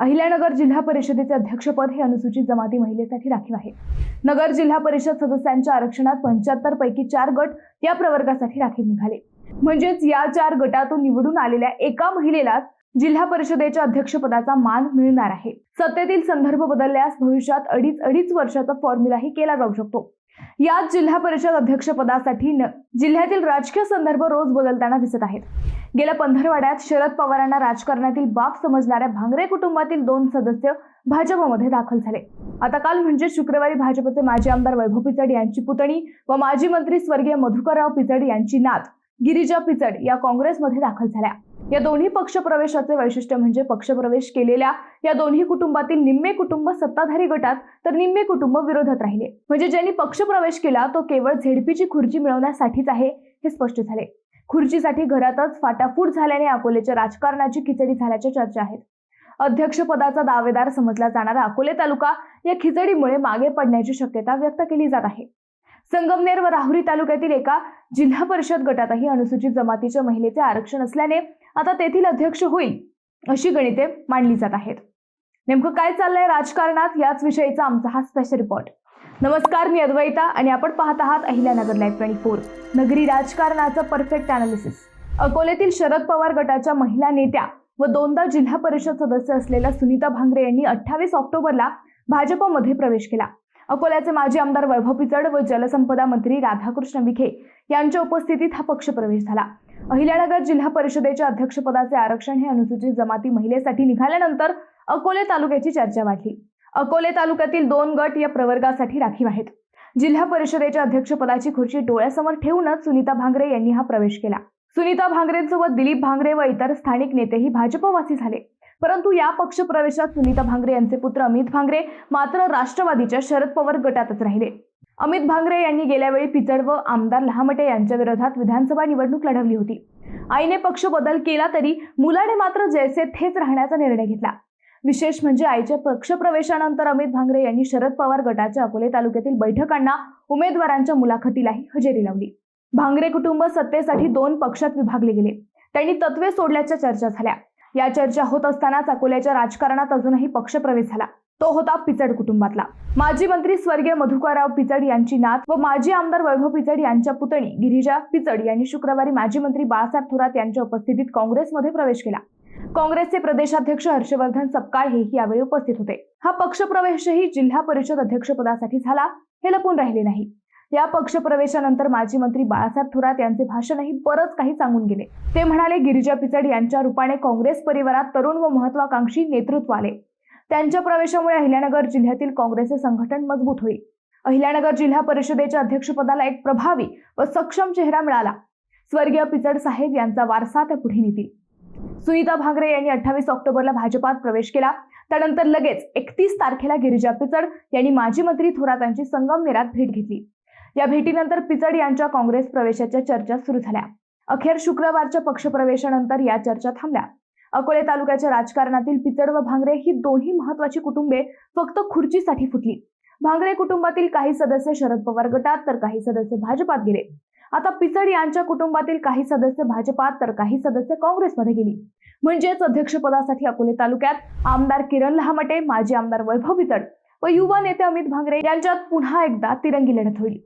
अहिल्यानगर जिल्हा परिषदेचे अध्यक्षपद हे अनुसूचित जमाती महिलेसाठी राखीव आहे. नगर जिल्हा परिषद सदस्यांच्या आरक्षणात पंच्याहत्तर पैकी चार गट या प्रवर्गासाठी राखीव निघाले. म्हणजेच या चार गटातून निवडून आलेल्या एका महिलेलाच जिल्हा परिषदेच्या अध्यक्षपदाचा मान मिळणार आहे. सत्तेतील संदर्भ बदलल्यास भविष्यात अडीच अडीच वर्षाचा फॉर्म्युलाही केला जाऊ शकतो. याच जिल्हा परिषद अध्यक्षपदासाठी न जिल्ह्यातील राजकीय संदर्भ रोज बदलताना दिसत आहेत. गेल्या पंधरवाड्यात शरद पवारांना राजकारणातील बाप समजणाऱ्या भांगरे कुटुंबातील दोन सदस्य भाजपमध्ये दाखल झाले. आता काल म्हणजे शुक्रवारी भाजपचे माजी आमदार वैभव पिचड यांची पुतणी व माजी मंत्री स्वर्गीय मधुकरराव पिचड यांची नात गिरिजा पिचड या काँग्रेसमध्ये दाखल झाल्या. या दोन्ही पक्षप्रवेशाचे वैशिष्ट्य म्हणजे पक्षप्रवेश केलेल्या या दोन्ही कुटुंबातील निम्मे कुटुंब सत्ताधारी गटात तर निम्मे कुटुंब विरोधात राहिले. म्हणजे ज्यांनी पक्षप्रवेश केला तो केवळ झेडपीची खुर्ची मिळवण्यासाठीच आहे हे स्पष्ट झाले. खुर्चीसाठी घरातच फाटाफूट झाल्याने अकोलेच्या राजकारणाची खिचडी झाल्याच्या चर्चा आहेत. अध्यक्षपदाचा दावेदार समजला जाणारा अकोले तालुका या खिचडीमुळे मागे पडण्याची शक्यता व्यक्त केली जात आहे. संगमनेर व राहुरी तालुक्यातील एका जिल्हा परिषद गटातही अनुसूचित जमातीच्या महिलेचे आरक्षण असल्याने आता तेथील अध्यक्ष होईल अशी गणिते मांडली जात आहेत. नेमकं काय चाललंय राजकारणात याच विषयीचा आमचा हा स्पेशल रिपोर्ट नमस्कार मी अद्वैता आणि आपण पाहत आहात अहिल्यानगर लाईव्ह ट्वेंटी फोर नगरी राजकारणाचं परफेक्ट अनालिसिस अकोलेतील शरद पवार गटाच्या महिला नेत्या व दोनदा जिल्हा परिषद सदस्य असलेल्या सुनीता भांगरे यांनी अठ्ठावीस ऑक्टोबरला भाजपमध्ये प्रवेश केला. अकोल्याचे माजी आमदार वैभव पिचड व जलसंपदा मंत्री राधाकृष्ण विखे यांच्या उपस्थितीत हा पक्षप्रवेश झाला. अहिल्यानगर जिल्हा परिषदेच्या अध्यक्षपदाचे आरक्षण हे अनुसूचित जमाती महिलेसाठी निघाल्यानंतर अकोले तालुक्याची चर्चा वाढली. अकोले तालुक्यातील दोन गट या प्रवर्गासाठी राखीव आहेत. जिल्हा परिषदेच्या अध्यक्षपदाची खुर्ची डोळ्यासमोर ठेवूनच सुनीता भांगरे यांनी हा प्रवेश केला. सुनीता भांगरेंसोबत दिलीप भांगरे व इतर स्थानिक नेतेही भाजपवासी झाले. परंतु या पक्ष प्रवेशात सुनीता भांगरे यांचे पुत्र अमित भांगरे मात्र राष्ट्रवादीच्या शरद पवार गटातच राहिले. अमित भांगरे यांनी गेल्यावेळी पिचड व आमदार लहामटे यांच्या विरोधात विधानसभा निवडणूक लढवली होती. आईने पक्ष बदल केला तरी मुलाने मात्र जैसे थेच राहण्याचा निर्णय घेतला. विशेष म्हणजे आईच्या पक्षप्रवेशानंतर अमित भांगरे यांनी शरद पवार गटाच्या अकोले तालुक्यातील बैठकांना उमेदवारांच्या मुलाखतीलाही हजेरी लावली. भांगरे कुटुंब सत्तेसाठी दोन पक्षात विभागले गेले. त्यांनी तत्वे सोडल्याच्या चर्चा झाल्या. या चर्चा होत असतानाच अकोल्याच्या राजकारणात अजूनही पक्षप्रवेश झाला. तो होता पिचड कुटुंबातला. माजी मंत्री स्वर्गीय मधुकरराव पिचड यांची नात व माजी आमदार वैभव पिचड यांच्या पुतणी गिरिजा पिचड यांनी शुक्रवारी माजी मंत्री बाळासाहेब थोरात यांच्या उपस्थितीत काँग्रेसमध्ये प्रवेश केला. काँग्रेसचे प्रदेशाध्यक्ष हर्षवर्धन सपकाळ हेही यावेळी उपस्थित होते. हा पक्षप्रवेशही जिल्हा परिषद अध्यक्षपदासाठी झाला हे लपून राहिले नाही. या पक्षप्रवेशानंतर माजी मंत्री बाळासाहेब थोरात यांचे भाषणही बरंच काही सांगून गेले. ते म्हणाले गिरिजा पिचड यांच्या रूपाने काँग्रेस परिवारात तरुण व महत्वाकांक्षी नेतृत्व आले. त्यांच्या प्रवेशामुळे अहिल्यानगर जिल्ह्यातील काँग्रेसचे संघटन मजबूत होईल. अहिल्यानगर जिल्हा परिषदेच्या अध्यक्षपदाला एक प्रभावी व सक्षम चेहरा मिळाला. स्वर्गीय पिचड साहेब यांचा वारसा त्या पुढे नेतील. सुनीता भांगरे यांनी अठ्ठावीस ऑक्टोबरला भाजपात प्रवेश केला. त्यानंतर लगेच एकतीस तारखेला गिरिजा पिचड यांनी माजी मंत्री थोरात यांची संगमनेरात भेट घेतली. या भेटीनंतर पिचड यांच्या काँग्रेस प्रवेशाच्या चर्चा सुरू झाल्या. अखेर शुक्रवारच्या पक्षप्रवेशानंतर या चर्चा थांबल्या. अकोले तालुक्याच्या राजकारणातील पिचड व भांगरे ही दोन्ही महत्वाची कुटुंबे फक्त खुर्चीसाठी फुटली. भांगरे कुटुंबातील काही सदस्य शरद पवार गटात तर काही सदस्य भाजपात गेले. आता पिचड यांच्या कुटुंबातील काही सदस्य भाजपात तर काही सदस्य काँग्रेसमध्ये गेली. म्हणजेच अध्यक्षपदासाठी अकोले तालुक्यात आमदार किरण लहामटे माजी आमदार वैभव पिचड व युवा नेते अमित भांगरे यांच्यात पुन्हा एकदा तिरंगी लढत होईल.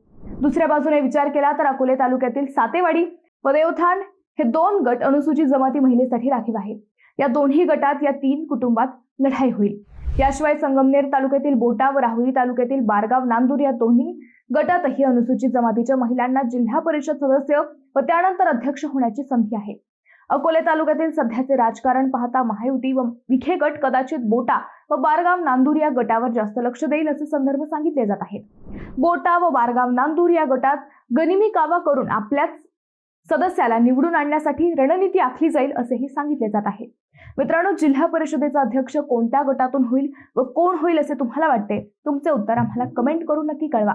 दुसऱ्या बाजूने विचार केला तर अकोले तालुक्यातील सातेवाडी व देवथान हे दोन गट अनुसूचित जमाती महिलेसाठी राखीव आहेत. या दोन्ही गटात या तीन कुटुंबात लढाई होईल. याशिवाय संगमनेर तालुक्यातील बोटा व राहुरी तालुक्यातील बारगाव नांदूर या दोन्ही गटातही अनुसूचित जमातीच्या महिलांना जिल्हा परिषद सदस्य व त्यानंतर अध्यक्ष होण्याची संधी आहे. अकोले तालुक्यातील सध्याचे राजकारण पाहता महायुती व विखे गट कदाचित बोटा व बारगाव नांदूर या गटावर जास्त लक्ष देईल असे संदर्भ सांगितले जात आहेत. बोटा व बारगाव नांदूर या गटात गनिमी कावा करून आपल्याच सदस्याला निवडून आणण्यासाठी रणनीती आखली जाईल असेही सांगितले जात आहे. मित्रांनो जिल्हा परिषदेचा अध्यक्ष कोणत्या गटातून होईल व कोण होईल असे तुम्हाला वाटते? तुमचे उत्तर आम्हाला कमेंट करून नक्की कळवा.